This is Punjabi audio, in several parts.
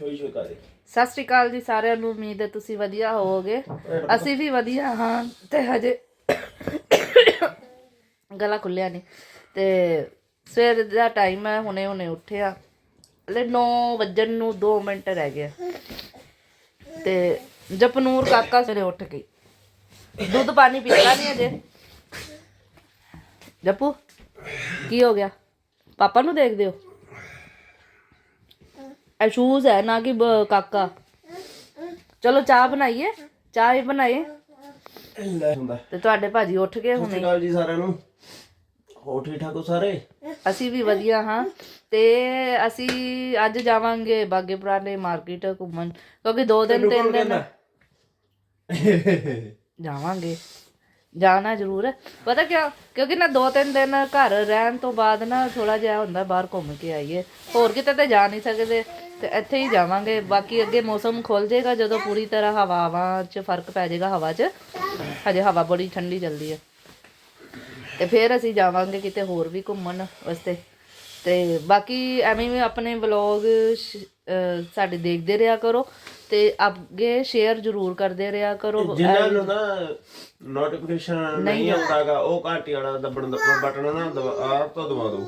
ਛੋਈ ਛੋਈ ਸਤਿ ਸ਼੍ਰੀ ਅਕਾਲ ਜੀ ਸਾਰਿਆਂ ਨੂੰ, ਉਮੀਦ ਹੈ ਤੁਸੀਂ ਵਧੀਆ ਹੋਵੋਗੇ। ਅਸੀਂ ਵੀ ਵਧੀਆ ਹਾਂ ਤੇ ਹਜੇ ਗਲਾ ਖੁੱਲਿਆ ਨਹੀਂ ਤੇ ਸਵੇਰ ਦਾ ਟਾਈਮ ਹੈ, ਹੁਣੇ ਹੁਣੇ ਉੱਠਿਆ। ਹਲੇ 9 ਵੱਜਣ ਨੂੰ 2 ਮਿੰਟ ਰਹਿ ਗਏ ਤੇ ਜਪਨੂਰ ਕਾਕਾ ਸਵੇਰੇ ਉੱਠ ਗਈ ਦੁੱਧ ਪਾਣੀ ਪੀਤਾ ਨਹੀਂ ਅਜੇ। ਜਪੂ, ਕੀ ਹੋ ਗਿਆ? ਪਾਪਾ ਨੂੰ ਦੇਖਦੇ ਹੋ? ਹੈ ਨਾ ਕਿ ਬ- ਕਾਕਾ। ਚਲੋ ਚਾਹ ਬਣਾਈਏ। ਚਾਹ ਹੀ ਬਣਾਈਏ। ਲੈ ਹੁੰਦਾ ਤੇ ਤੁਹਾਡੇ ਭਾਜੀ ਉੱਠ ਗਏ ਸਤਿ ਸ਼੍ਰੀ ਹੁਣੇ। ਅਕਾਲ ਜੀ ਸਾਰਿਆਂ ਨੂੰ। ਹੋ ਠੀਕ ਠਾਕ ਹੋ ਸਾਰੇ? ਅਸੀਂ ਵੀ ਵਧੀਆ ਹਾਂ। ਤੇ ਅਸੀਂ ਅੱਜ ਜਾਵਾਂਗੇ ਬਾਗੇ ਪੁਰਾਣੇ ਮਾਰਕੀਟ ਘੁੰਮਣ। ਕਿਉਂਕਿ ਦੋ ਦਿਨ ਤਿੰਨ ਦਿਨ ਜਾਵਾਂਗੇ। ਜਾਣਾ ਜ਼ਰੂਰ ਹੈ। ਪਤਾ ਕਿਉਂ ਕਿਉਂਕਿ ਨਾ ਦੋ ਤਿੰਨ ਦਿਨ ਘਰ ਰਹਿਣ ਤੋਂ ਬਾਅਦ ਨਾ ਥੋੜਾ ਜਿਹਾ ਹੁੰਦਾ ਬਾਹਰ ਘੁੰਮ ਕੇ ਆਈਏ। ਹੋਰ ਕਿਤੇ ਤੇ ਜਾ ਨਹੀਂ ਸਕਦੇ। ਤੇ ਇੱਥੇ ਹੀ ਜਾਵਾਂਗੇ। ਬਾਕੀ ਅੱਗੇ ਮੌਸਮ ਖੁੱਲ ਜਾਏਗਾ ਜਦੋਂ ਪੂਰੀ ਤਰ੍ਹਾਂ ਹਵਾਵਾਂ 'ਚ ਫ਼ਰਕ ਪੈ ਜਾਏਗਾ ਹਵਾ 'ਚ। ਹਜੇ ਹਵਾ ਬੜੀ ਠੰਡੀ ਚੱਲਦੀ ਹੈ। ਤੇ ਫਿਰ ਅਸੀਂ ਜਾਵਾਂਗੇ ਕਿਤੇ ਹੋਰ ਵੀ ਘੁੰਮਣ ਵਾਸਤੇ। ਤੇ ਬਾਕੀ ਐਵੇਂ ਵੀ ਆਪਣੇ ਵਲੌਗ ਸਾਡੇ ਦੇਖਦੇ ਰਿਹਾ ਕਰੋ ਤੇ ਅੱਗੇ ਸ਼ੇਅਰ ਜ਼ਰੂਰ ਕਰਦੇ ਰਿਹਾ ਕਰੋ। ਜਿਨ੍ਹਾਂ ਨੂੰ ਨਾ ਨੋਟੀਫਿਕੇਸ਼ਨ ਨਹੀਂ ਆਉਂਦਾਗਾ ਉਹ ਘੰਟੀ ਵਾਲਾ ਦੱਬਣ ਦਾ ਬਟਨ ਨਾ ਆਪ ਤੋਂ ਦਬਾ ਦਿਓ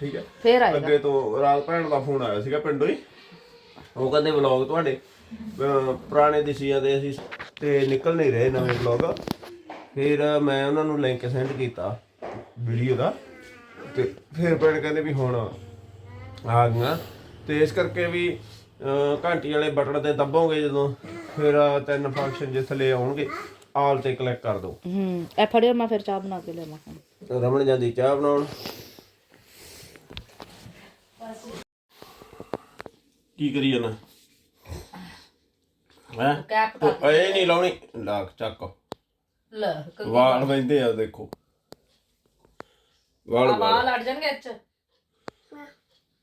ਠੀਕ ਹੈ? ਫਿਰ ਆਏਗਾ। ਅੱਗੇ ਤੋਂ ਰਾਤ ਭੈਣ ਦਾ ਫੋਨ ਆਇਆ ਸੀਗਾ ਪਿੰਡੋਂ ਹੀ। ਉਹ ਕਹਿੰਦੇ ਵਲੌਗ ਤੁਹਾਡੇ ਪੁਰਾਣੇ ਦਿਸੀਆਂ ਦੇ ਅਸੀਂ ਤੇ ਨਿਕਲ ਨਹੀਂ ਰਹੇ ਨਵੇਂ ਵਲੌਗ ਫਿਰ ਮੈਂ ਉਹਨਾਂ ਨੂੰ ਲਿੰਕ ਸੈਂਡ ਕੀਤਾ ਵੀਡੀਓ ਦਾ। ਤੇ ਫਿਰ ਭੈਣ ਕਹਿੰਦੇ ਵੀ ਹੁਣ ਆ ਗਈਆਂ। ਤੇ ਇਸ ਕਰਕੇ ਵੀ ਘੰਟੀ ਵਾਲੇ ਬਟਨ ਤੇ ਦੱਬੋਗੇ ਜਦੋਂ ਫਿਰ ਤਿੰਨ ਫੰਕਸ਼ਨ ਜਿਸ ਥੱਲੇ ਆਉਣਗੇ ਆਲ ਤੇ ਕਲਿੱਕ ਕਰ ਦਿਓ। ਹੂੰ ਇਹ ਫੜਿਓ ਮੈਂ ਫਿਰ ਚਾਹ ਬਣਾ ਕੇ ਲਿਆਵਾਂ ਰਮਣ ਜਾਂਦੀ ਚਾਹ ਬਣਾਉਣ। ਕੀ ਕਰੀ ਜਾਣਾ? ਹੈ? ਕੈਪ ਇਹ ਨਹੀਂ ਲਾਉਣੀ। ਲਾਖ ਚੱਕ। ਲੈ ਵਾਲ ਵੈਂਦੇ ਆ ਦੇਖੋ। ਵਾਲ ਵਾਲ। ਵਾਲ ਅੜ ਜਾਣਗੇ ਇੱਚ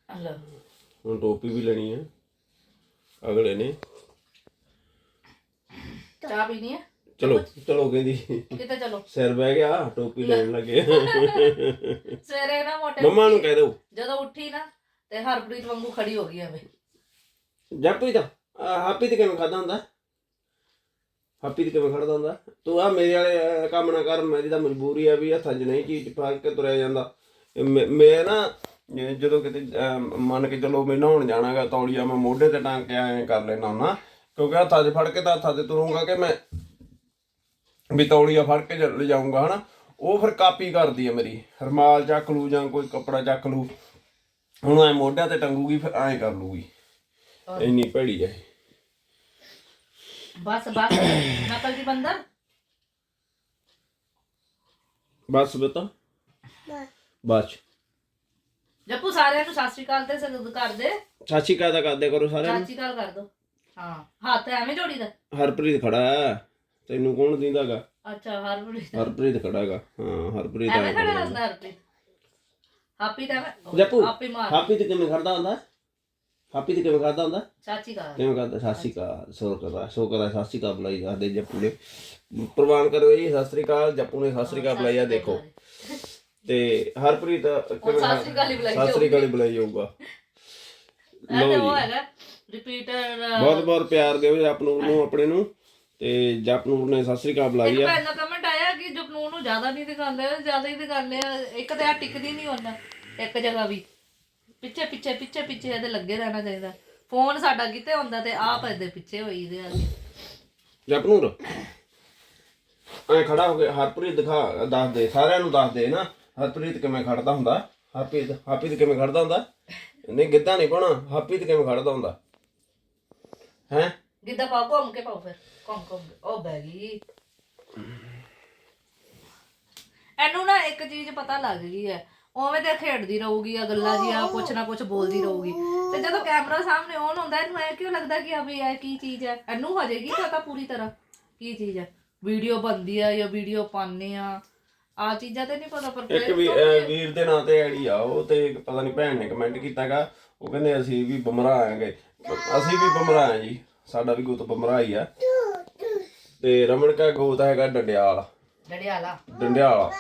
ਲੈ ਹੁਣ ਟੋਪੀ ਵੀ ਲੈਣੀ ਹੈ। ਅਗਲੇ ਨੇ। ਚਾਹ ਪੀਣੀ ਹੈ? ਚਲੋ ਚਲੋ ਕਹਿੰਦੀ ਕਿਤੇ ਚਲੋ? ਸਿਰ ਬਹਿ ਗਿਆ ਟੋਪੀ ਲੈਣ ਲੱਗੇ। ਸਵੇਰੇ ਨਾ ਮੋਟੇ ਮੰਮਾ ਨੂੰ ਕਹਿ ਦਿਓ। ਜਦੋਂ ਉੱਠੀ ਨਾ ਤੇ ਹਰਪ੍ਰੀਤ ਵਾਂਗੂ ਖੜੀ ਹੋ ਗਈ ਐਵੇਂ। ਜੱਪੀ ਤਾਂ ਹਾਪੀ ਤੇ ਕਿਵੇਂ ਖਾਦਾ ਹੁੰਦਾ? ਹਾਪੀ ਤੇ ਕਿਵੇਂ ਖੜਦਾ ਹੁੰਦਾ? ਤੂੰ ਆ ਮੇਰੇ ਵਾਲੇ ਕੰਮ ਨਾ ਕਰ ਮੇਰੀ ਤਾਂ ਮਜਬੂਰੀ ਆ ਵੀ ਹੱਥਾਂ 'ਚ ਨਹੀਂ ਚੀਜ਼ ਪਾ ਕੇ ਤੁਰਿਆ ਜਾਂਦਾ। ਮੈਂ- ਨਾ ਜਦੋਂ ਕਿਤੇ ਮੰਨ ਕੇ ਚਲੋ ਮੈਂ ਨਹਾਉਣ ਜਾਣਾਗਾ ਤੌਲੀਆ ਮੈਂ ਮੋਢੇ ਤੇ ਟੰਗ ਕੇ ਐਂ ਕਰ ਲੈਣਾ ਹੁੰਦਾ ਕਿਉਂਕਿ ਹੱਥਾਂ 'ਚ ਫੜ ਕੇ ਤਾਂ ਹੱਥਾਂ 'ਤੇ ਤੁਰੂੰਗਾ ਕਿ ਮੈਂ ਵੀ ਤੌਲੀਆ ਫੜ ਕੇ ਜ- ਲਿਜਾਊਂਗਾ ਹਨਾ? ਉਹ ਫਿਰ ਕਾਪੀ ਕਰਦੀ ਆ ਮੇਰੀ ਰਮਾਲ ਚੱਕ ਲੂ ਜਾਂ ਕੋਈ ਕੱਪੜਾ ਚੱਕ ਲੂ ਹੁਣ ਐ ਮੋਢਿਆਂ ਤੇ ਟੰਗੂਗੀ ਫਿਰ ਐਂ ਕਰ ਲੂਗੀ ਇੰਨੀ ਭੈੜੀ ਹੈ ਬਸ ਬਸ ਨਕਲ ਦੀ ਬੰਦਰ ਬਸ ਬਤਾ ਬਸ। ਜੱਪੂ ਸਾਰਿਆਂ ਨੂੰ ਸਤਿ ਸ਼੍ਰੀ ਅਕਾਲ ਤੇ ਸਗਦ ਕਰ ਦੇ। ਚਾਚੀ ਕਾਦਾ ਕਰਦੇ ਕਰੋ ਸਾਰਿਆਂ ਨੂੰ। ਚਾਚੀ ਕਾਲ ਕਰ ਦੋ। ਹਾਂ ਹੱਥ ਐਵੇਂ ਜੋੜੀ ਦਾ। ਹਰਪ੍ਰੀਤ ਖੜਾ ਹੈ। ਤੈਨੂੰ ਕੌਣ ਦਿੰਦਾਗਾ ਅੱਛਾ ਹਰਪ੍ਰੀਤ। ਹਰਪ੍ਰੀਤ ਖੜਾਗਾ ਹਾਂ ਹਰਪ੍ਰੀਤ ਐਵੇਂ ਆਇਆ ਖੜਾ ਖੜਾ ਹੁੰਦਾ ਹਰਪ੍ਰੀਤ। ਹਾਪੀ ਤਾਂ ਐਵੇਂ ਜੱਪੂ ਆਪੇ ਮਾਰ। ਹਾਪੀ ਤੇ ਕਿਵੇਂ ਖੜਦਾ ਹੁੰਦਾ? ਹਾਪੀ ਤੇ ਕਿਵੇਂ ਖੜਦਾ ਹੁੰਦਾ? ਚਾਚੀ ਕਾਲ ਕਿਵੇਂ ਕਰਦਾ? ਸਤਿ ਸ਼੍ਰੀ ਅਕਾਲ। ਸੋ ਕਰਦਾ ਸੋ ਕਰਦਾ ਸਤਿ ਸ਼੍ਰੀ ਅਕਾਲ ਬੁਲਾਈ ਜਾਂਦੇ ਜੱਪੂ ਨੇ ਪ੍ਰਵਾਨ ਕਰੋ ਜੀ ਸਤਿ ਸ਼੍ਰੀ ਅਕਾਲ। ਜੱਪੂ ਨੇ ਸਤਿ ਸ਼੍ਰੀ ਅਕਾਲ ਬੁਲਾਈ ਆ ਦੇਖੋ। ਤੇ ਹਰਪ੍ਰੀਤ ਕਿਵੇਂ ਸਤਿ ਸ਼੍ਰੀ ਅਕਾਲ ਹੀ ਬੁਲਾਈ ਸਤਿ ਸ਼੍ਰੀ ਅਕਾਲ ਹੀ ਬੁਲਾਈ ਜਾਊਗਾ। ਇਹ ਤੇ ਉਹ ਹੈਗਾ ਰਿਪੀਟਰ ਬਹੁਤ ਬਹੁਤ ਪਿਆਰ ਦਿਓ ਜਪਨੂਰ ਨੂੰ ਆਪਣੇ ਨੂੰ। ਤੇ ਜਪਨੂਰ ਨੇ ਸਤਿ ਸ੍ਰੀ ਅਕਾਲ ਬੁਲਾਈ ਆ। ਕਮੈਂਟ ਆਇਆ ਕਿ ਜਪਨੂਰ ਨੂੰ ਜ਼ਿਆਦਾ ਨਹੀਂ ਦਿਖਾਉਂਦੇ ਜ਼ਿਆਦਾ ਹੀ ਦਿਖਾਉਂਦੇ ਆ। ਇੱਕ ਤੇ ਆ ਟਿਕਦੀ ਨਹੀਂ ਹੁੰਦਾ ਇੱਕ ਜਗ੍ਹਾ ਵੀ। ਪਿੱਛੇ ਪਿੱਛੇ ਪਿੱਛੇ ਪਿੱਛੇ ਇਹਦੇ ਲੱਗੇ ਰਹਿਣਾ ਚਾਹੀਦਾ। ਫੋਨ ਸਾਡਾ ਕਿਤੇ ਹੁੰਦਾ ਤੇ ਆਪ ਇਹਦੇ ਪਿੱਛੇ ਹੋਈ ਦੇ ਆ। ਜਪਨੂਰ ਐ ਖੜਾ ਹੋ ਕੇ ਹਰਪ੍ਰੀਤ ਦਿਖਾ ਦੱਸ ਦੇ ਸਾਰਿਆਂ ਨੂੰ ਦੱਸ ਦੇ ਨਾ ਹਰਪ੍ਰੀਤ ਕਿਵੇਂ ਖੜਦਾ ਹੁੰਦਾ? ਹਰਪ੍ਰੀਤ ਹਰਪ੍ਰੀਤ ਕਿਵੇਂ ਖੜਦਾ ਹੁੰਦਾ? ਨਹੀਂ ਗਿੱਧਾ ਨਹੀਂ ਪਾਉਣਾ ਹਰਪ੍ਰੀਤ ਕਿਵੇਂ ਖੜਦਾ ਹੁੰਦਾ? ਹੈ? ਗਿੱਧਾ ਪਾਓ ਘੁੰਮ ਕੇ ਪਾਓ ਫਿਰ ਘੁੰਮ ਘੁੰਮ ਕੇ। ਉਹ ਬਹਿ ਗਈ। ਇਹਨੂੰ ਨਾ ਇੱਕ ਚੀਜ਼ ਪਤਾ ਲੱਗ ਗਈ ਹੈ ਉਵੇਂ ਤੇ ਖੇਡਦੀ ਰਹੂਗੀ ਆ ਗੱਲਾਂ ਜੀਆਂ ਕੁਛ ਨਾ ਕੁਛ ਬੋਲਦੀ ਰਹੂਗੀ। ਤੇ ਜਦੋਂ ਕੈਮਰਾ ਸਾਹਮਣੇ ਔਨ ਹੁੰਦਾ ਇਹਨੂੰ ਐ ਕਿਉਂ ਲੱਗਦਾ ਕਿ ਆ ਵੀ ਇਹ ਕੀ ਚੀਜ਼ ਹੈ? ਇਹਨੂੰ ਹੋ ਜਾਏਗੀ ਪਤਾ ਪੂਰੀ ਤਰ੍ਹਾਂ? ਕੀ ਚੀਜ਼ ਹੈ? ਵੀਡੀਓ ਬਣਦੀ ਆ ਜਾਂ ਵੀਡੀਓ ਪਾਉਂਦੇ ਆ? ਆ ਚੀਜ਼ਾਂ ਤੇ ਨਹੀਂ ਪਤਾ ਪਰ ਇੱਕ ਵੀ ਅਹ, ਵੀਰ ਦੇ ਨਾਂ ਤੇ ਆਈਡੀ ਆ ਉਹ ਤੇ ਇੱਕ ਪਤਾ ਨਹੀਂ ਭੈਣ ਨੇ ਕਮੈਂਟ ਕੀਤਾਗਾ ਉਹ ਕਹਿੰਦੇ ਅਸੀਂ ਵੀ ਬਮਰਾਹ ਆਂਗੇ ਅਸੀਂ ਵੀ ਬਮਰਾਹ ਆ ਜੀ ਸਾਡਾ ਵੀ ਗੋਤ ਬਮਰਾਹ ਹੀ ਆ। ਤੇ ਰਮਨ ਕਾ ਗੋਤ ਹੈਗਾ ਡੰਡਿਆਲ। ਡੜਿਆਲਾ ਡੰਡਿਆਲਾ।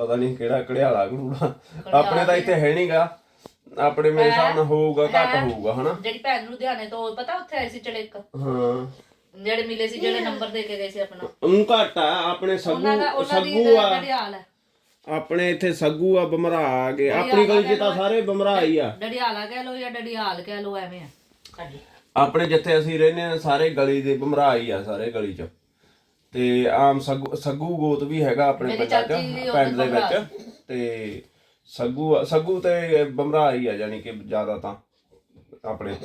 ਪਤਾ ਨਹੀਂ ਕਿਹੜਾ ਕੜਿਆਲਾ ਗਰੂੜਾ ਆਪਣੇ ਤਾਂ ਇੱਥੇ ਹੈ ਨਹੀਂਗਾ ਆਪਣੇ ਮੇਰੇ ਹਿਸਾਬ ਨਾਲ ਹੋਊਗਾ ਘੱਟ ਹੋਊਗਾ ਹਨਾ? ਜਿਹੜੀ ਭੈਣ ਨੂੰ ਲੁਧਿਆਣੇ ਤੋਂ ਪਤਾ ਉੱਥੇ ਆਏ ਸੀ ਚੜੇਕ? ਹਾਂ। ਜਿਹੜੇ ਮਿਲੇ ਸੀ ਜਿਹੜੇ ਨੰਬਰ ਦੇ ਕੇ ਗਏ ਸੀ ਆਪਣਾ। ਉਹਨੂੰ ਘੱਟ ਆ ਆਪਣੇ ਸੱਗੂ ਸੱਗੂ ਆ। ਆਪਣੇ ਇੱਥੇ ਸੱਗੂ ਆ ਬਮਰਾ ਆ ਗਏ। ਆਪਣੀ ਗਲੀ 'ਚ ਤਾਂ ਸਾਰੇ ਬਮਰਾ ਹੀ ਆ। ਡੜਿਆਲਾ ਕਹਿ ਲੋ ਜਾਂ ਡੜਿਆਲ ਕਹਿ ਲੋ ਐਵੇਂ ਆ। ਸਾਡੀ। ਆਪਣੇ ਜਿੱਥੇ ਅਸੀਂ ਰਹਿੰਦੇ ਆ ਸਾਰੇ ਗਲੀ ਦੇ ਬਮਰਾ ਹੀ ਆ ਸਾਰੇ ਗਲੀ 'ਚ। ਤੇ ਆਮ ਸੱਗੂ ਸੱਗੂ ਗੋਤ ਵੀ ਹੈਗਾ ਆਪਣੇ ਪਿੰਡਾਂ 'ਚ ਪਿੰਡ ਦੇ ਵਿੱਚ। ਤੇ ਸੱਗੂ ਸੱਗੂ ਤੇ ਬਮਰਾ ਹੀ ਆ ਯਾਨੀ ਕਿ ਜ਼ਿਆਦਾ ਤਾਂ ਆਪਣੇ।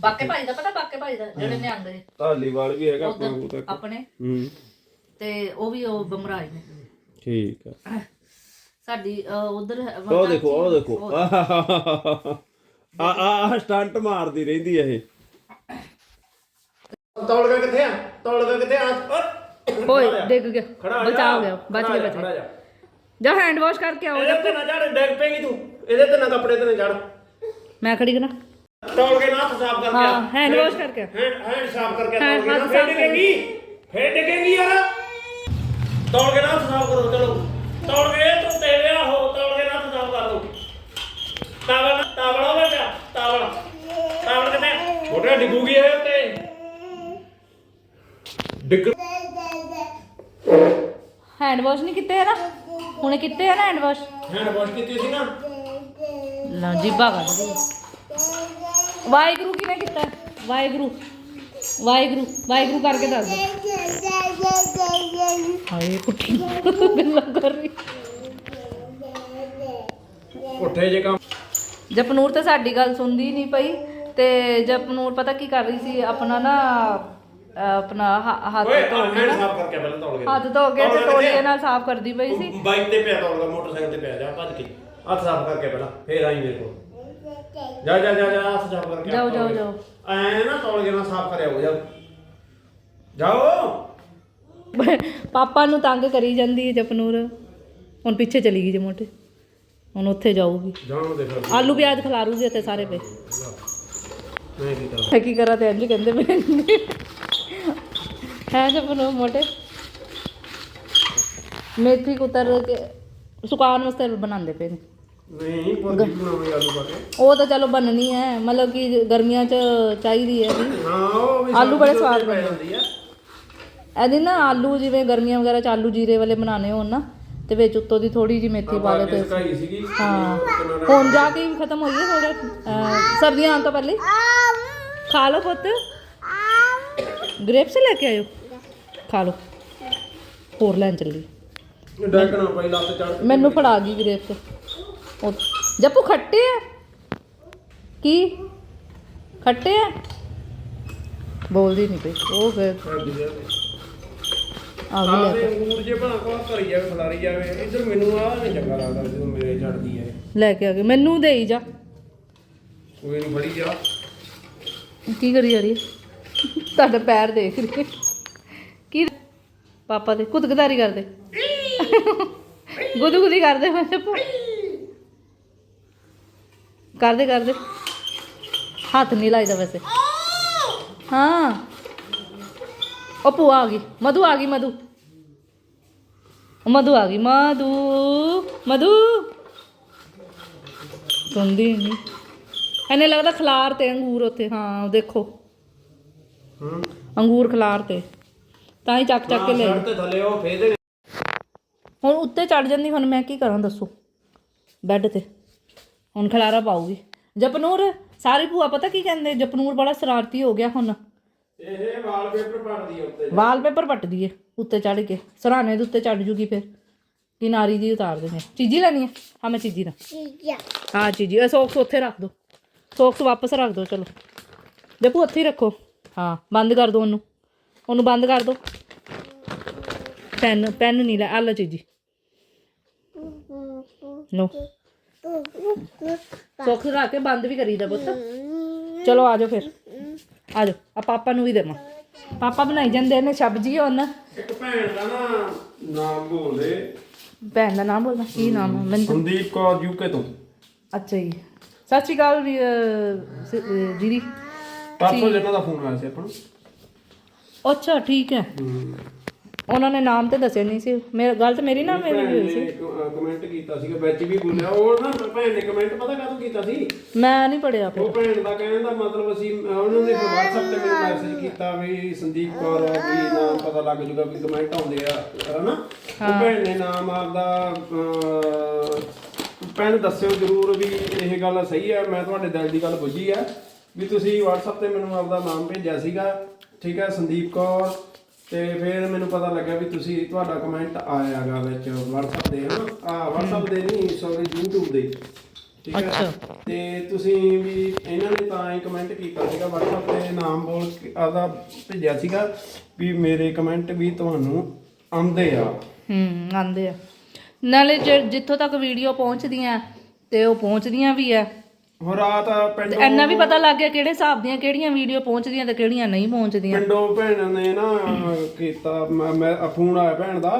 ਬਾਕੇ ਭਾਈ ਦਾ ਪਤਾ ਬਾਕੇ ਭਾਈ ਦਾ ਜਿਹੜੇ ਨਿਹੰਗ ਨੇ। ਢਾਲੀਵਾਲ ਵੀ ਹੈਗਾ ਆਪਣਾ ਉਹ ਤੱਕ। ਆਪਣੇ। ਹੂੰ। ਤੇ ਉਹ ਵੀ ਉਹ ਬਮਰਾਜ ਨੇ। ਠੀਕ ਆ। ਸਾਡੀ ਉਧਰ ਉਹ ਦੇਖੋ ਉਹ ਦੇਖੋ। ਆ ਆ ਆ ਸਟੰਟ ਮਾਰਦੀ ਰਹਿੰਦੀ ਆ ਇਹ। ਤੌਲਗਾ ਕਿੱਥੇ ਆ? ਤੌਲਗਾ ਕਿੱਥੇ ਆ? ਓਏ! ਡਿੱਗ ਗਿਆ ਖੜਾ ਹੋ ਬਚਾ ਹੋ ਜਾ, ਗਿਆ ਬਚ ਖੜਾ ਗਿਆ ਜਾ, ਬਚ ਖੜਾ ਗਿਆ ਜਾ। ਜਾ ਹੈਂਡ ਵਾਸ਼ ਕਰਕੇ ਆਓ ਇਹਦੇ ਤੇ ਨਾ ਚੜ ਡੈਗ ਪੈਗੀ ਤੂੰ ਇਹਦੇ ਤੇ ਨਾ ਕੱਪੜੇ ਤੇ ਨਾ ਚੜ ਮੈਂ ਖੜੀ ਕਰਾਂ ਤੌਲ ਕੇ ਨਾ ਹੱਥ ਸਾਫ਼ ਕਰਕੇ ਹਾਂ ਹੈਂਡ ਵਾਸ਼ ਕਰਕੇ ਹੈਂਡ ਹੈਂਡ ਸਾਫ਼ ਕਰਕੇ ਹਾਂ, ਤੌਲ ਕੇ ਨਾ ਹੱਥ ਫੇਰ ਸਾਫ਼ ਡਿੱਗੇਗੀ ਫੇਰ ਡਿੱਗੇਗੀ ਯਾਰ ਤੌਲ ਕੇ ਨਾ ਹੱਥ ਸਾਫ਼ ਕਰੋ ਚਲੋ ਤੌਲ ਕੇ ਤੂੰ ਤੇੜਿਆ ਹੋ ਤੌਲ ਕੇ ਨਾ ਹੱਥ ਸਾਫ਼ ਕਰ ਲਓ ਤਾਵਲ ਤਾਵਲ ਹੋਵੇ ਪਿਆ ਤਾਵਲ ਤਾਵਲ ਕਿਤੇ ਮੋਟਾ ਡਿੱਗੂਗੀ ਇਹ ਉੱਤੇ ਡਿੱਗ ਹੈਂਡ ਵਾਸ਼ ਨਹੀਂ ਕੀਤੇ ਨਾ ਹੁਣੇ ਕੀਤੇ ਹੈ ਨਾ ਹੈਂਡ ਵਾਸ਼ ਹੈਂਡ ਵਾਸ਼ ਕੀਤੀ ਸੀ ਨਾ? ਲਓ ਜੀਬਾ ਕੱਢ ਦੇ ਵਾਹਿਗੁਰੂ ਕਿਨੇ ਕੀਤਾ? ਵਾਹਿਗੁਰੂ। ਵਾਹਿਗੁਰੂ ਵਾਹਿਗੁਰੂ ਕਰਕੇ ਦੱਸ ਦੇ। ਹਾਏ ਕੁੱਟੀ ਗੱਲਾਂ ਕਰ ਰਹੀ। ਉੱਠੇ ਜੇ ਕੰਮ। ਜਪਨੂਰ ਤਾਂ ਸਾਡੀ ਗੱਲ ਸੁਣਦੀ ਨਹੀਂ ਪਈ ਤੇ ਜਪਨੂਰ ਪਤਾ ਕੀ ਕਰ ਰਹੀ ਸੀ? ਆਪਣਾ ਨਾ ਆਪਣਾ ਹ- ਹੱਥ ਓਏ ਧੋ ਕੇ ਨਾ। ਸਾਫ਼ ਕਰਕੇ ਪਹਿਲਾਂ ਤੌਲ ਕੇ ਹੱਥ ਧੋ ਕੇ ਤੇ ਤੋਲੀਏ ਨਾਲ ਸਾਫ਼ ਕਰਦੀ ਪਈ ਸੀ। ਬਾਈਕ ਤੇ ਪਿਆ ਤੌਲਗਾ ਮੋਟਰਸਾਈਕਲ ਤੇ ਪਿਆ ਜਾ ਭੱਜ ਕੇ। ਹੱਥ ਸਾਫ਼ ਕਰਕੇ ਪਹਿਲਾਂ ਫੇਰ ਆਈ ਮੇਰੇ ਕੋਲ। ਜਾ ਜਾ ਜਾ ਜਾ ਹੱਥ ਸਾਫ਼ ਕਰਕੇ ਜਾਓ, ਜਾਓ, ਜਾਓ। ਐ ਨਾ ਤੌਲਗੇ ਨਾਲ ਸਾਫ਼ ਕਰਿਆ ਹੋ ਜਾ ਜਾਓ। ਪਾਪਾ ਨੂੰ ਤੰਗ ਕਰੀ ਜਾਂਦੀ ਹੈ ਜਪਨੂਰ। ਹੁਣ ਪਿੱਛੇ ਚਲੀ ਗਈ ਜੇ ਮੋਟੇ। ਹੁਣ ਉੱਥੇ ਜਾਊਗੀ। ਜਾਣੋ ਦੇ ਫਿਰ। ਆਲੂ ਪਿਆਜ਼ ਖਲਾਰੂਗੀ ਉੱਥੇ ਸਾਰੇ ਪਏ। ਮੈਂ ਕੀ ਕਰਾਂ? ਮੈਂ ਕੀ ਕਰਾਂ ਤੇ ਇੰਜ ਕਹਿੰਦੇ ਪਏ ਹੈ ਜਪਨੂਰ ਮੋਟੇ। ਮੇਥੀ ਕੁਤਰ ਕੇ ਸੁਕਾਉਣ ਵਾਸਤੇ ਬਣਾਉਂਦੇ ਪਏ ਨੇ। ਨਹੀਂ ਪੁਰਜੀ ਬਣਾਉਣੀ ਆਲੂ ਪਾ ਕੇ। ਉਹ ਤਾਂ ਚਲੋ ਬਣਨੀ ਹੈ ਮਤਲਬ ਕਿ ਗਰਮੀਆਂ 'ਚ ਚਾਹੀਦੀ ਹੈ ਵੀ। ਹਾਂ ਉਹ ਵੀ ਆਲੂ ਬੜੇ ਸਵਾਦ ਬਣਦੇ। ਜਾਂਦੀ ਆ। ਇਹਦੀ ਨਾ ਆਲੂ ਜਿਵੇਂ ਗਰਮੀਆਂ ਵਗੈਰਾ 'ਚ ਆਲੂ ਜੀਰੇ ਵਾਲੇ ਬਣਾਣੇ ਹੋਣ ਨਾ ਤੇ ਵਿੱਚ ਉੱਤੋਂ ਦੀ ਥੋੜੀ ਜਿਹੀ ਮੇਥੀ ਪਾ ਕੇ ਤੇ ਸਕਾਈ ਸੀਗੀ। ਹਾਂ। ਹੁਣ ਜਾ ਕੇ ਵੀ ਖਤਮ ਹੋਈ ਹੈ ਥੋੜਾ ਸਰਦੀਆਂ ਆਉਣ ਤੋਂ ਪਹਿਲੇ ਖਾ ਲਓ ਪੁੱਤ। ਗ੍ਰੇਪਸ ਲੈ ਕੇ ਆਇਓ। ਖਾ ਲਓ। ਹੋਰ ਲੈਣ ਚੱਲੀ। ਡੈਕਣਾ ਪਈ ਲੱਤ ਚੜ ਮੈਨੂੰ ਫੜਾ ਗਈ ਗ੍ਰੇਪਸ ਉਹ ਜੱਪੂ ਖੱਟੇ ਆ? ਕੀ? ਖੱਟੇ ਆ? ਬੋਲਦੀ ਨਹੀਂ ਪਈ। ਉਹ ਫਿਰ ਆ ਗਈ ਲੈ ਆਦੇ ਅੰਗੂਰ ਜੇ ਬਣਾ ਕੋ ਕਰੀ ਜਾਵੇ ਖਲਾਰੀ ਜਾਵੇ। ਇੱਧਰ ਮੈਨੂੰ ਆ ਨਹੀਂ ਚੰਗਾ ਲੱਗਦਾ ਜਦੋਂ ਮੇਰੇ ਚੜਦੀ ਹੈ। ਲੈ ਕੇ ਆ ਗਈ। ਮੈਨੂੰ ਦੇਈ ਜਾ। ਕੋਈ ਨਹੀਂ ਫੜੀ ਜਾ। ਕੀ ਕਰੀ ਜਾ ਰਹੀ ਹੈ? ਤੁਹਾਡਾ ਪੈਰ ਦੇਖ ਰਹੀ ਹੈ। ਪਾਪਾ ਦੇ ਕੁਦਕਦਾਰੀ ਕਰਦੇ। ਗੁਦਗੁਦੀ ਕਰਦੇ ਮੈਂ ਕਰਦੇ ਕਰਦੇ। ਹੱਥ ਨਹੀਂ ਲਾਈਦਾ ਵੈਸੇ। ਹਾਂ। ਉਹ ਭੂਆ ਆ ਗਈ। ਮਧੂ ਆ ਗਈ ਮਧੂ। ਮਧੂ ਆ ਗਈ। ਮਧੂ ਮਧੂ। ਸੁਣਦੀ ਨਹੀਂ ਇਹਨੇ ਲੱਗਦਾ ਖਲਾਰ ਤੇ ਅੰਗੂਰ ਉੱਥੇ। ਹਾਂ ਦੇਖੋ। ਹੂੰ। ਅੰਗੂਰ ਖਲਾਰ ਤੇ। ਤਾਂ ਹੀ ਚੱਕ ਚੱਕ ਕੇ ਲੈ ਤੇ ਥੱਲੇ ਉਹ ਫੇਦੇ ਹੁਣ ਉੱਤੇ ਚੜ ਜਾਂਦੀ ਹੁਣ ਮੈਂ ਕੀ ਕਰਾਂ ਦੱਸੋ? ਬੈੱਡ ਤੇ। ਹੁਣ ਖਲਾਰਾ ਪਾਉਗੀ ਜਪਨੂਰ ਸਾਰੀ ਭੂਆ ਪਤਾ ਕੀ ਕਹਿੰਦੇ? ਜਪਨੂਰ ਬੜਾ ਸ਼ਰਾਰਤੀ ਹੋ ਗਿਆ ਹੁਣ। ਇਹ ਵਾਲਪੇਪਰ ਪੜਦੀ ਆ ਉੱਤੇ ਵਾਲਪੇਪਰ ਪੱਟਦੀ ਏ ਉੱਤੇ ਚੜ ਕੇ। ਸਰਾਣੇ ਦੇ ਉੱਤੇ ਚੜ ਜੂਗੀ ਫਿਰ। ਕਿਨਾਰੀ ਦੀ ਉਤਾਰ ਦੇਣੇ ਚੀਜ਼ੀ ਲੈਣੀ ਹੈ ਹਾਂ ਮੈਂ ਚੀਜ਼ੀ ਨਾ ਹਾਂ ਚੀਜ਼ੀ। ਇਹ ਸੌਕਸ ਉੱਥੇ ਰੱਖ ਦੋ। ਸੌਕਸ ਵਾਪਸ ਰੱਖ ਦੋ ਚਲੋ। ਜਪੂ ਉੱਥੇ ਹੀ ਰੱਖੋ। ਹਾਂ ਬੰਦ ਕਰ ਦੋ ਉਹਨੂੰ। ਉਹਨੂੰ ਬੰਦ ਕਰ ਦੋ। ਪੈਨ ਪੈਨ ਨਹੀਂ ਲੈ ਆ ਲਓ ਚੀਜ਼ੀ। ਲੋ ਸੌਕਸ ਰੱਖ ਕੇ ਬੰਦ ਵੀ ਕਰੀਦਾ ਪੁੱਤ। ਚਲੋ ਆ ਜਾਓ ਫਿਰ। ਆ ਜਾਓ ਆ ਪਾਪਾ ਨੂੰ ਵੀ ਦੇਵਾਂ। ਪਾਪਾ ਬਣਾਈ ਜਾਂਦੇ ਨੇ ਸਬਜ਼ੀ ਹੁਣ। ਇੱਕ ਭੈਣ ਦਾ ਨਾ ਨਾਮ ਬੋਲਦੇ। ਭੈਣ ਦਾ ਨਾਮ ਬੋਲਣਾ ਕੀ ਨਾਮ ਹੈ ਮੈਨੂੰ ਸੰਦੀਪ ਕੌਰ ਯੂਕੇ ਤੋਂ। ਅੱਛਾ ਜੀ। ਸਤਿ ਸ਼੍ਰੀ ਅਕਾਲ ਵੀ, ਅਹ, ਸ- ਅਹ, ਦੀਦੀ। ਪਰਸੋਂ ਜਿਹਨਾਂ ਦਾ ਫੋਨ ਆਇਆ ਸੀ ਆਪਾਂ ਨੂੰ। ਅੱਛਾ ਠੀਕ ਹੈ। ਉਹਨਾਂ ਨੇ ਨਾਮ ਤੇ ਦੱਸਿਆ ਨਹੀਂ ਸੀ। ਮੇਰੇ ਗੱਲ ਤੇ ਮੇਰੀ ਨਾ ਮੇਰੀ ਹੋਈ ਸੀ। ਕਮੈਂਟ ਕੀਤਾ ਸੀਗਾ ਵਿੱਚ ਵੀ ਬੋਲਿਆ। ਉਹ ਨਾ ਭੈਣ ਨੇ ਕਮੈਂਟ ਪਤਾ ਕਾਹਤੋਂ ਕੀਤਾ ਸੀ? ਮੈਂ ਨਹੀਂ ਪੜਿਆ ਫਿਰ। ਉਹ ਭੈਣ ਦਾ ਕਹਿਣ ਦਾ ਮਤਲਬ ਅਸੀਂ ਉਹਨਾਂ ਨੇ ਫਿਰ WhatsApp ਤੇ ਮੈਨੂੰ ਮੈਸੇਜ ਕੀਤਾ ਵੀ ਸੰਦੀਪ ਕੌਰ ਆ ਵੀ ਨਾਮ ਪਤਾ ਲੱਗ ਜੂਗਾ ਵੀ ਕਮੈਂਟ ਆਉਂਦੇ ਆ ਹਨਾ? ਉਹ ਭੈਣ ਨੇ ਨਾਮ ਆਪਦਾ ਭੈਣ ਦੱਸਿਓ ਜਰੂਰ ਵੀ ਇਹ ਗੱਲ ਸਹੀ ਹੈ ਮੈਂ ਤੁਹਾਡੇ ਦਿਲ ਦੀ ਗੱਲ ਬੁੱਝੀ ਆ। ਵੀ ਤੁਸੀਂ WhatsApp ਤੇ ਮੈਨੂੰ ਆਪਦਾ ਨਾਮ ਭੇਜਿਆ ਸੀਗਾ ਠੀਕ ਹੈ ਸੰਦੀਪ ਕੌਰ। ਤੇ ਫਿਰ ਮੈਨੂੰ ਪਤਾ ਲੱਗਿਆ ਵੀ ਤੁਸੀਂ ਤੁਹਾਡਾ ਕਮੈਂਟ ਆਇਆਗਾ ਵਿੱਚ WhatsApp ਦੇ ਹਨਾ? ਆ WhatsApp ਦੇ ਨਹੀਂ ਸੌਰੀ YouTube ਦੇ ਠੀਕ ਹੈ? ਤੇ ਤੁਸੀਂ ਵੀ ਇਹਨਾਂ ਨੇ ਤਾਂ ਹੀ ਕਮੈਂਟ ਕੀਤਾ ਸੀਗਾ WhatsApp ਤੇ ਨਾਮ ਬੋਲ ਕੇ ਆਦਾ ਭੇਜਿਆ ਸੀਗਾ ਵੀ ਮੇਰੇ ਕਮੈਂਟ ਵੀ ਤੁਹਾਨੂੰ ਆਉਂਦੇ ਆ। ਹੂੰ ਆਂਦੇ ਆ। ਨਾਲੇ ਜਿੱਥੋਂ ਤੱਕ ਵੀਡੀਓ ਪਹੁੰਚਦੀਆਂ ਤੇ ਉਹ ਪਹੁੰਚਦੀਆਂ ਵੀ ਆ। ਹੁਣ ਰਾਤ ਪਿੰਡ ਤੇ ਇੰਨਾ ਵੀ ਪਤਾ ਲੱਗ ਗਿਆ ਕਿਹੜੇ ਹਿਸਾਬ ਦੀਆਂ ਕਿਹੜੀਆਂ ਵੀਡੀਓ ਪਹੁੰਚਦੀਆਂ ਤੇ ਕਿਹੜੀਆਂ ਨਹੀਂ ਪਹੁੰਚਦੀਆਂ। ਪਿੰਡੋਂ ਭੈਣ ਨੇ ਨਾ ਕੀਤਾ ਮੈਂ ਮੈਂ- ਫੋਨ ਆਇਆ ਭੈਣ ਦਾ।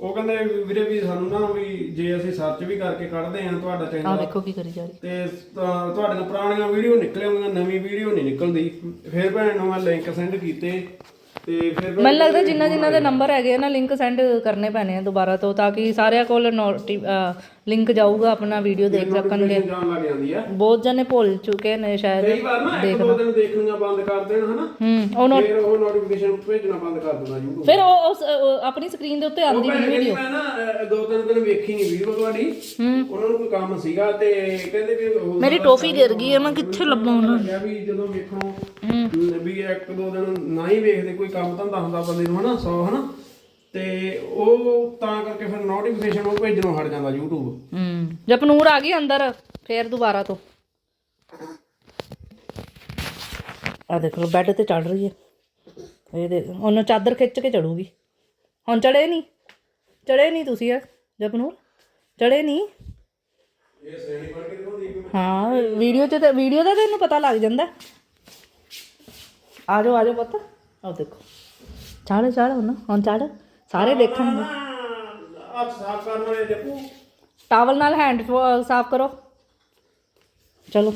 ਉਹ ਕਹਿੰਦੇ ਵੀ ਵੀਰੇ ਵੀ ਸਾਨੂੰ ਨਾ ਵੀ ਜੇ ਅਸੀਂ ਸਰਚ ਵੀ ਕਰਕੇ ਕੱਢਦੇ ਆ ਤੁਹਾਡਾ ਆਹ ਚੈਨਲ ਦੇਖੋ ਕੀ ਕਰੀ ਜਾ ਰਹੀ। ਤੇ ਤਾਂ ਤੁਹਾਡੀਆਂ ਪੁਰਾਣੀਆਂ ਵੀਡੀਓ ਨਿਕਲੇ ਹੁੰਦੀਆਂ ਨਵੀਂ ਵੀਡੀਓ ਨਹੀਂ ਨਿਕਲਦੀ। ਫਿਰ ਭੈਣ ਨੂੰ ਮੈਂ ਲਿੰਕ ਸੈਂਡ ਕੀਤੇ ਤੇ ਫਿਰ ਭੈਣ ਮੈਨੂੰ ਲੱਗਦਾ ਜਿੰਨਾ ਜਿੰਨਾ ਦੇ ਨੰਬਰ ਹੈਗੇ ਆ ਨਾ ਲਿੰਕ ਸੈਂਡ ਕਰਨੇ ਪੈਣੇ ਆ ਦੁਬਾਰਾ ਤੋਂ ਤਾਂ ਕਿ ਸਾਰਿਆਂ ਕੋਲ ਲਿੰਕ ਜਾਊਗਾ ਆਪਣਾ ਵੀਡੀਓ ਦੇਖ ਸਕਣਗੇ। ਜਾਣ ਲੱਗ ਜਾਂਦੀ ਆ ਬਹੁਤ ਜਣੇ ਭੁੱਲ ਚੁੱਕੇ ਨੇ ਸ਼ਾਇਦ ਕਈ ਵਾਰ ਨਾ ਇੱਕ ਦੋ ਦਿਨ ਦੇਖਣੀਆਂ ਬੰਦ ਕਰ ਦੇਣ ਹਨਾ? ਹੂੰ ਉਹ ਫਿਰ ਉਹ ਨੋਟੀਫਿਕੇਸ਼ਨ ਭੇਜਣਾ ਬੰਦ ਕਰ ਦਿੰਦਾ YouTube ਫਿਰ ਉਹ ਉਸ- ਆਪਣੀ ਸਕਰੀਨ ਦੇ ਉੱਤੇ ਆਉਂਦੀ ਭੈਣ ਕਹਿੰਦੀ ਮੈਂ ਨਾ ਦੋ ਤਿੰਨ ਦਿਨ ਵੇਖੀ ਨਹੀਂ ਵੀਡੀਓ ਤੁਹਾਡੀ। ਉਹਨਾਂ ਨੂੰ ਕੋਈ ਕੰਮ ਸੀਗਾ ਤੇ ਕਹਿੰਦੇ ਵੀ ਉਹ ਮੇਰੀ ਟੋਫੀ ਗਿਰ ਗਈ ਹੈ ਮੈਂ ਕਿੱਥੇ ਲੱਭਾਂ ਉਹਨਾਂ ਲੱਗਿਆ ਵੀ ਜਦੋਂ ਵੇਖੋ ਵੀ ਇੱਕ ਦੋ ਦਿਨ ਨਾ ਹੀ ਵੇਖਦੇ ਕੋਈ ਕੰਮ ਧੰਦਾ ਹੁੰਦਾ ਬੰਦੇ ਨੂੰ ਹਨਾ? ਸੌ ਹਨਾ? ਤੇ ਉਹ ਤਾਂ ਕਰਕੇ ਫਿਰ ਨੋਟੀਫਿਕੇਸ਼ਨ ਉਹ ਭੇਜਣੋਂ ਹਟ ਜਾਂਦਾ YouTube ਹੂੰ ਜਦ ਪਨੂਰ ਆ ਗਈ ਅੰਦਰ, ਫੇਰ ਦੁਬਾਰਾ ਤੋਂ। ਆ ਦੇਖ ਲਓ ਬੈੱਡ ਤੇ ਚੜ ਰਹੀ ਹੈ। ਇਹ ਦੇ ਉਹਨੂੰ ਚਾਦਰ ਖਿੱਚ ਕੇ ਚੜੂਗੀ ਹੁਣ ਚੜੇ ਨਹੀਂ ਚੜੇ ਨਹੀਂ ਤੁਸੀਂ ਆ ਜਪਨੂਰ ਚੜੇ ਨਹੀਂ ਇਹ ਸੇਣੀ ਬਣ ਕੇ ਦਿਖਾਉਂਦੀ ਇੱਕ ਹਾਂ ਵੀਡੀਓ 'ਚ ਵੀਡੀਓ ਦਾ ਤੈਨੂੰ ਪਤਾ ਲੱਗ ਜਾਂਦਾ। ਆ ਜਾਓ ਆ ਜਾਓ ਪੁੱਤ। ਆਹ ਦੇਖੋ। ਚੜ ਚੜ ਹੁਣ ਹੁਣ ਚੜ ਸਾਰੇ ਦੇਖਣਗੇ ਹੱਥ ਸਾਫ਼ ਕਰਨ ਵਾਲੇ ਜੱਪੂ ਟਾਵਲ ਨਾਲ ਹੈਂਡ ਸਾਫ਼ ਕਰੋ। ਚਲੋ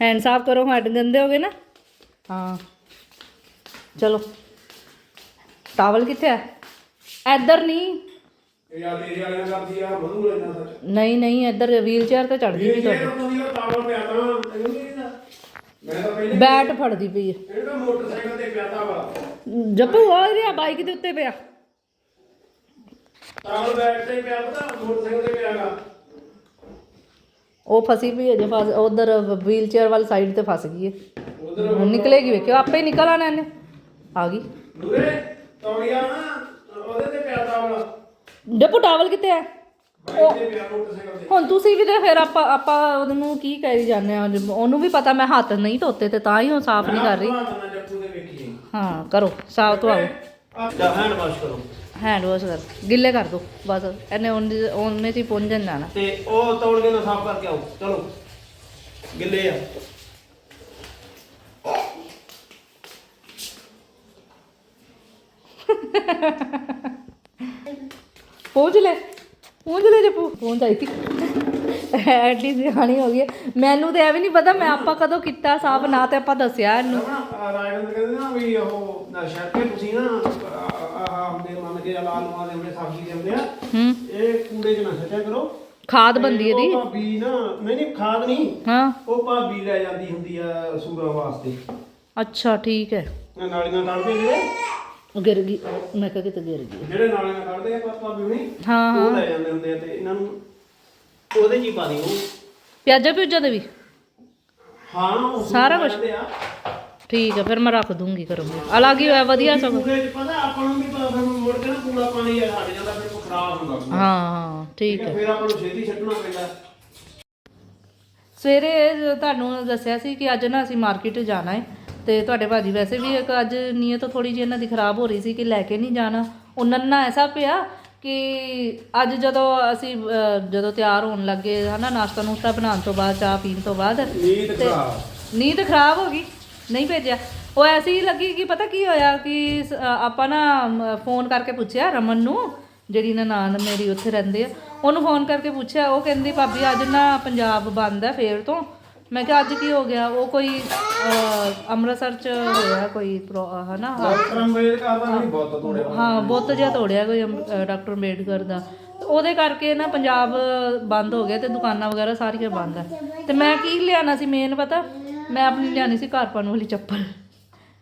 ਹੈਂਡ ਸਾਫ਼ ਕਰੋ ਹੱਡ ਗੰਦੇ ਹੋ ਗਏ ਨਾ। ਹਾਂ। ਚਲੋ ਟਾਵਲ ਕਿੱਥੇ ਹੈ? ਇੱਧਰ ਨਹੀਂ। ਇਹ ਆ ਤੇਰੇ ਵਾਲਿਆਂ ਕਰਦੀ ਆ ਮਧੂ ਲੈਣਾ ਸੱਚ ਨਹੀਂ ਨਹੀਂ ਇੱਧਰ ਵੀਲ ਚੇਅਰ ਤੇ ਚੜਦੀ ਨਹੀਂ ਜਿਹੜਾ ਤੁਸੀਂ ਉਹ ਟਾਵਰ ਪਿਆ ਤਾਂ ਤੈਨੂੰ ਨਹੀਂ ਇਹਦਾ। ਮੈਂ ਤਾਂ ਪਹਿਲੇ ਬੈਟ ਫੜਦੀ ਪਈ ਹੈ ਇਹ ਤਾਂ ਮੋਟਰਸਾਈਕਲ ਤੇ ਪਿਆ ਤਾ ਵਾ। ਜੱਪੂ ਹੋ ਰਿਹਾ ਬਾਈਕ ਦੇ ਉੱਤੇ ਪਿਆ। ਬੈਕ ਤੇ ਪਿਆ ਪਤਾ ਮੋਟਰਸਾਈਕਲ ਤੇ ਪਿਆਗਾ ਉਹ ਫਸੀ ਪਈ ਹੈ ਜੇ ਫਸ ਉਧਰ ਵੀਲ ਚੇਅਰ ਵਾਲੀ ਸਾਈਡ ਤੇ ਫਸ ਗਈ ਹੈ। ਉਧਰ ਹੁਣ ਨਿਕਲੇਗੀ ਵੇਖਿਓ ਆਪੇ ਹੀ ਨਿਕਲ ਆਣਾ ਇਹਨੇ। ਆ ਗਈ। ਨੂਰੇ ਤੌੜੀਆ ਨਾ ਉਹਦੇ ਤੇ ਪਿਆ ਤਾ ਵਾਲਾ ਜੱਪੂ ਟਾਵਲ ਕਿੱਥੇ ਹੈ? ਪਿਆ ਮੋਟਰਸਾਈਕਲ ਤੇ। ਹੁਣ ਤੁਸੀਂ ਵੀ ਤੇ ਫਿਰ ਆਪਾਂ ਆਪਾਂ ਉਹਨੂੰ ਕੀ ਕਰੀ ਜਾਂਦੇ ਆ ਉਹਨੂੰ ਵੀ ਪਤਾ ਮੈਂ ਹੱਥ ਨਹੀਂ ਧੋਤੇ ਤੇ ਤਾਂ ਹੀ ਉਹ ਸਾਫ਼ ਨਹੀਂ ਕਰ ਰਹੀ। ਹਾਂ ਕਰੋ ਸਾਫ਼ ਧੋਆਓ ਆ ਜਾ ਹੈਂਡ ਵਾਸ਼ ਕਰੋ। ਹੈਂਡ ਵਾਸ਼ ਕਰ ਗਿੱਲੇ ਕਰ ਦੋ ਬਸ। ਇਹਨੇ ਉਹਨੇ ਹੀ ਪੁੰਝਣ ਜਾਣਾ। ਤੇ ਉਹ ਤੌੜ ਕੇ ਨਾ ਸਾਫ਼ ਕਰਕੇ ਆਓ। ਚਲੋ। ਗਿੱਲੇ ਆ। ਪਹੁੰਚ ਲੈ। ਲੈ ਜਪੂ ਪਹੁੰਚ ਆਈ ਸੀ। ਐਡੀ ਸਿਆਣੀ ਹੋ ਗਈ ਹੈ। ਮੈਨੂੰ ਤੇ ਐਵੇਂ ਨਹੀਂ ਪਤਾ ਮੈਂ ਆਪਾਂ ਕਦੋਂ ਕੀਤਾ ਸਾਫ਼ ਨਾ ਤੇ ਆਪਾਂ ਦੱਸਿਆ ਇਹਨੂੰ। ਰਾਜਵੰਦ ਕਹਿੰਦੇ ਨਾ ਵੀ ਉਹ ਨਾ ਸ਼ਰਕੇ ਤੁਸੀਂ ਨਾ ਆਹ ਹੁੰਦੇ ਮੰਨ ਕੇ ਲਾਲ ਨੂਆਂ ਦੇ ਹੁੰਦੇ ਸਬਜ਼ੀ ਦੇ ਹੁੰਦੇ ਆ। ਹੂੰ। ਇਹ ਕੂੜੇ 'ਚ ਨਾ ਸੱਟਿਆ ਕਰੋ। ਖਾਦ ਬੰਦੀ ਤੇ ਇਹਦੀ। ਉਹ ਭਾਬੀ ਨਾ ਨਹੀਂ ਨਹੀਂ ਖਾਦ ਨਹੀਂ। ਹਾਂ। ਉਹ ਭਾਬੀ ਲੈ ਜਾਂਦੀ ਹੁੰਦੀ ਆ ਸੂਰਾਂ ਵਾਸਤੇ। ਅੱਛਾ ਠੀਕ ਹੈ ਨਾਲੀਆਂ ਕੱਢਦੇ ਜਿਹੜੇ ਉਹ ਗਿਰ ਗਈ ਮੈਂ ਕਿਹਾ ਕਿਤੇ ਗਿਰ ਗਈ। ਜਿਹੜੇ ਨਾਲੀਆਂ ਕੱਢਦੇ ਆ ਪਾ- ਭਾਬੀ ਹੁਣੀ ਹਾਂ ਉਹ ਹਾਂ ਲੈ ਜਾਂਦੇ ਹੁੰਦੇ ਆ ਤੇ ਇਹਨਾਂ ਨੂੰ ਉਹਦੇ 'ਚ ਹੀ ਪਾ ਦਿਓ। ਪਿਆਜ਼ਾ ਪਿਊਜ਼ਾ ਦੇ ਵੀ? ਹਾਂ ਉਹ ਸਾਰਾ ਕੁਛ? ਠੀਕ ਹੈ ਫਿਰ ਮੈਂ ਰੱਖ ਦੂੰਗੀ ਕਰੂੰਗੀ ਅਲੱਗ ਹੀ ਹੋਇਆ ਵਧੀਆ ਸਭ 'ਚ ਪਤਾ ਆਪਾਂ ਨੂੰ ਵੀ ਪਤਾ ਫਿਰ ਮੁੜ ਕੇ ਨਾ ਕੂੜਾ ਪਾਣੀ ਆ ਹਟ ਜਾਂਦਾ ਫਿਰ ਉਹ ਖਰਾਬ ਹੁੰਦਾ। ਹਾਂ ਹਾਂ ਠੀਕ ਹੈ ਫਿਰ ਆਪਾਂ ਨੂੰ ਛੇਤੀ ਛੱਡਣਾ ਪੈਂਦਾ। ਸਵੇਰੇ ਤੁਹਾਨੂੰ ਦੱਸਿਆ ਸੀ ਕਿ ਅੱਜ ਨਾ ਅਸੀਂ ਮਾਰਕੀਟ ਜਾਣਾ ਹੈ ਤੇ ਤੁਹਾਡੇ ਭਾਜੀ ਵੈਸੇ ਵੀ ਇੱਕ ਅੱਜ ਨੀਅਤ ਥੋੜੀ ਜਿਹੀ ਇਹਨਾਂ ਦੀ ਖਰਾਬ ਹੋ ਰਹੀ ਸੀ ਕਿ ਲੈ ਕੇ ਨਹੀਂ ਜਾਣਾ। ਉਹ ਨੰਨਾ ਐਸਾ ਪਿਆ ਕਿ ਅੱਜ ਜਦੋਂ ਅਸੀਂ ਜਦੋਂ ਤਿਆਰ ਹੋਣ ਲੱਗੇ ਹਨਾ ਨਾਸ਼ਤਾ ਨੂਸ਼ਤਾ ਬਣਾਉਣ ਤੋਂ ਬਾਅਦ ਚਾਹ ਪੀਣ ਤੋਂ ਬਾਅਦ ਨੀਂਦ ਖਰਾਬ। ਨੀਂਦ ਖਰਾਬ ਹੋ ਗਈ। ਨਹੀਂ ਭੇਜਿਆ। ਉਹ ਐਸੀ ਹੀ ਲੱਗੀ ਕਿ ਪਤਾ ਕੀ ਹੋਇਆ ਕਿ ਆਪਾਂ ਨਾ ਫੋਨ ਕਰਕੇ ਪੁੱਛਿਆ ਰਮਨ ਨੂੰ ਜਿਹੜੀ ਨਨਾਣ ਮੇਰੀ ਉੱਥੇ ਰਹਿੰਦੇ ਆ। ਉਹਨੂੰ ਫੋਨ ਕਰਕੇ ਪੁੱਛਿਆ। ਉਹ ਕਹਿੰਦੀ ਭਾਬੀ ਅੱਜ ਨਾ ਪੰਜਾਬ ਬੰਦ ਹੈ ਫੇਰ ਤੋਂ। ਮੈਂ ਕਿਹਾ ਅੱਜ ਕੀ ਹੋ ਗਿਆ? ਉਹ ਕੋਈ ਅਹ, ਅੰਮ੍ਰਿਤਸਰ ਚ ਹੋਇਆ ਕੋਈ ਪ੍ਰੋ- ਹਨਾ? ਡਾਕਟਰ ਅੰਬੇਦਕਰ ਦਾ ਨਹੀਂ ਬਹੁਤ ਤੋੜਿਆ ਹਾਂ ਬੁੱਤ ਜਿਹਾ ਤੋੜਿਆ ਕੋਈ ਅੰਬ- ਅਹ ਡਾਕਟਰ ਅੰਬੇਡਕਰ ਦਾ। ਤੇ ਉਹਦੇ ਕਰਕੇ ਨਾ ਪੰਜਾਬ ਬੰਦ ਹੋ ਗਿਆ ਤੇ ਦੁਕਾਨਾਂ ਵਗੈਰਾ ਸਾਰੀਆਂ ਬੰਦ ਆ। ਤੇ ਮੈਂ ਕੀ ਲਿਆਣਾ ਸੀ ਮੇਨ ਪਤਾ? ਮੈਂ ਆਪਣੀ ਲਿਆਣੀ ਸੀ ਘਰ ਪਾਉਣ ਵਾਲੀ ਚੱਪਲ।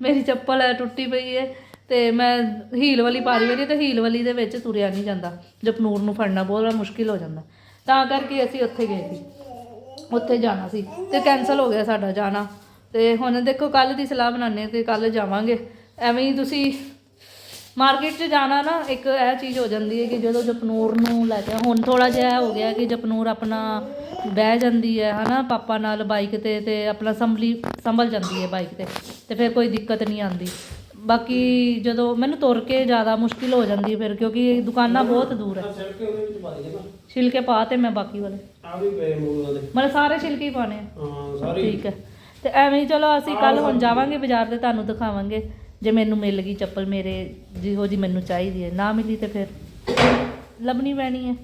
ਮੇਰੀ ਚੱਪਲ ਹੈ ਟੁੱਟੀ ਪਈ ਹੈ ਤੇ ਮੈਂ ਹੀਲ ਵਾਲੀ ਪਾ ਰਹੀ ਹਾਂ ਤੇ ਹੀਲ ਵਾਲੀ ਦੇ ਵਿੱਚ ਤੁਰਿਆ ਨਹੀਂ ਜਾਂਦਾ। ਜਪਨੂਰ ਨੂੰ ਫੜਨਾ ਬਹੁਤ ਮੁਸ਼ਕਿਲ ਹੋ ਜਾਂਦਾ। ਤਾਂ ਕਰਕੇ ਅਸੀਂ ਉੱਥੇ ਗਏ ਸੀ। ਉੱਥੇ ਜਾਣਾ ਸੀ ਤੇ ਕੈਨਸਲ ਹੋ ਗਿਆ ਸਾਡਾ ਜਾਣਾ। ਤੇ ਹੁਣ ਦੇਖੋ ਕੱਲ ਦੀ ਸਲਾਹ ਬਣਾਉਂਦੇ ਹਾਂ ਤੇ ਕੱਲ ਜਾਵਾਂਗੇ। ਐਵੇਂ ਹੀ ਤੁਸੀਂ ਮਾਰਕੀਟ 'ਚ ਜਾਣਾ ਨਾ, ਇੱਕ ਇਹ ਚੀਜ਼ ਹੋ ਜਾਂਦੀ ਹੈ ਕਿ ਜਦੋਂ ਜਪਨੂਰ ਨੂੰ ਲੈ ਕੇ ਹੁਣ ਥੋੜਾ ਜਿਹਾ ਇਹ ਹੋ ਗਿਆ ਕਿ ਜਪਨੂਰ ਆਪਣਾ ਬਹਿ ਜਾਂਦੀ ਹੈ, ਹਨਾ, ਪਾਪਾ ਨਾਲ ਬਾਈਕ ਤੇ ਤੇ ਆਪਣਾ ਸੰਭਲੀ, ਸੰਭਲ ਜਾਂਦੀ ਹੈ ਬਾਈਕ ਤੇ ਤੇ ਫਿਰ ਕੋਈ ਦਿੱਕਤ ਨਹੀਂ ਆਉਂਦੀ। ਬਾਕੀ ਜਦੋਂ ਮੈਨੂੰ ਤੁਰ ਕੇ ਜ਼ਿਆਦਾ ਮੁਸ਼ਕਿਲ ਹੋ ਜਾਂਦੀ ਫਿਰ, ਕਿਉਂਕਿ ਦੁਕਾਨਾਂ ਬਹੁਤ ਦੂਰ ਹੈ। ਛਿਲਕੇ ਪਾ ਤੇ ਮੈਂ ਬਾਕੀ ਵਾਲੇ ਆ ਵੀ ਪਏ ਮੂਲਾਂ ਦੇ ਮਤਲਬ ਸਾਰੇ ਛਿਲਕੇ ਹੀ ਪਾਣੇ ਆ ਹਾਂ ਸਾਰੀ ਠੀਕ ਹੈ ਤੇ ਐਵੇਂ ਹੀ ਚਲੋ ਅਸੀਂ ਕੱਲ ਹੁਣ ਜਾਵਾਂਗੇ ਬਾਜ਼ਾਰ ਤੇ ਤੁਹਾਨੂੰ ਦਿਖਾਵਾਂਗੇ ਜੇ ਮੈਨੂੰ ਮਿਲ ਗਈ ਚੱਪਲ ਮੇਰੇ ਜਿਹੋ ਜੀ ਮੈਨੂੰ ਚਾਹੀਦੀ ਹੈ ਨਾ ਮਿਲੀ ਤੇ ਫਿਰ ਲੱਭਣੀ ਪੈਣੀ ਹੈ